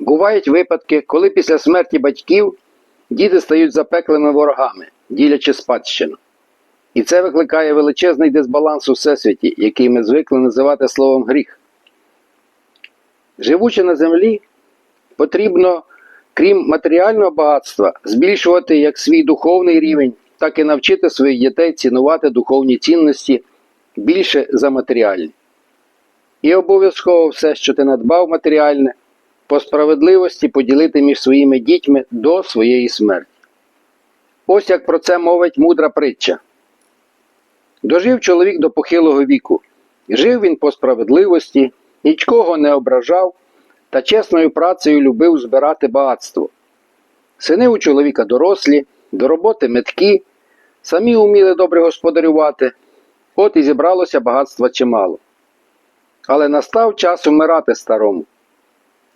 Бувають випадки, коли після смерті батьків діти стають запеклими ворогами, ділячи спадщину. І це викликає величезний дисбаланс у всесвіті, який ми звикли називати словом гріх. Живучи на землі, потрібно, крім матеріального багатства, збільшувати як свій духовний рівень, так і навчити своїх дітей цінувати духовні цінності більше за матеріальні. І обов'язково все, що ти надбав матеріальне, по справедливості поділити між своїми дітьми до своєї смерті. Ось як про це мовить мудра притча. Дожив чоловік до похилого віку. Жив він по справедливості, нічого не ображав та чесною працею любив збирати багатство. Сини у чоловіка дорослі, до роботи меткі, самі уміли добре господарювати, от і зібралося багатства чимало. Але настав час умирати старому,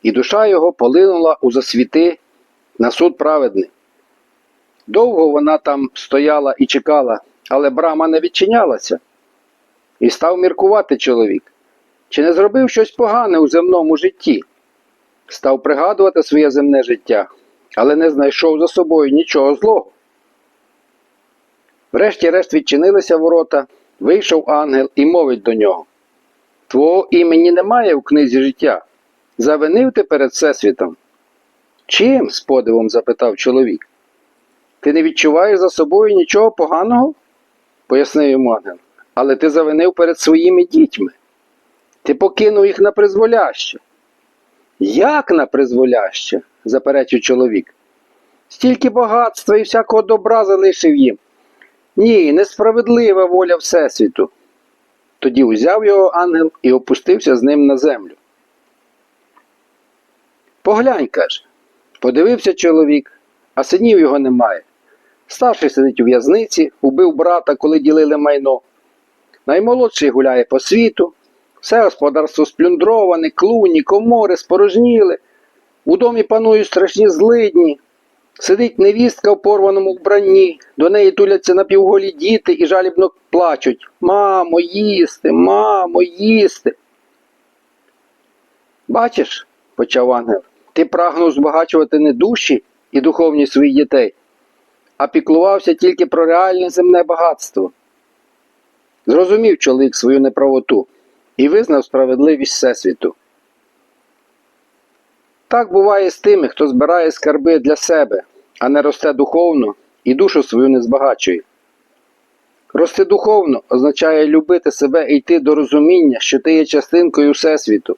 і душа його полинула у засвіти на суд праведний. Довго вона там стояла і чекала, але брама не відчинялася. І став міркувати чоловік, чи не зробив щось погане у земному житті. Став пригадувати своє земне життя, але не знайшов за собою нічого злого. Врешті-решт відчинилися ворота, вийшов ангел і мовить до нього: Твого імені немає в книзі життя. Завинив ти перед Всесвітом. Чим? з подивом запитав чоловік. Ти не відчуваєш за собою нічого поганого? пояснив йому ангел. Але ти завинив перед своїми дітьми. Ти покинув їх на призволяще. Як на призволяще? заперечив чоловік. Стільки багатства і всякого добра залишив їм. Ні, несправедлива воля Всесвіту. Тоді узяв його ангел і опустився з ним на землю. Поглянь, каже, подивився чоловік, а синів його немає. Старший сидить у в'язниці, убив брата, коли ділили майно. Наймолодший гуляє по світу, все господарство сплюндроване, клуні, комори спорожніли. У домі панують страшні злидні. Сидить невістка в порваному вбранні, до неї туляться напівголі діти і жалібно плачуть. Мамо, їсти, мамо, їсти. Бачиш, почав ангел, ти прагнув збагачувати не душі і духовність своїх дітей, а піклувався тільки про реальне земне багатство. Зрозумів чоловік свою неправоту і визнав справедливість Всесвіту. Так буває з тими, хто збирає скарби для себе, а не росте духовно і душу свою не збагачує. Рости духовно означає любити себе і йти до розуміння, що ти є частинкою Всесвіту,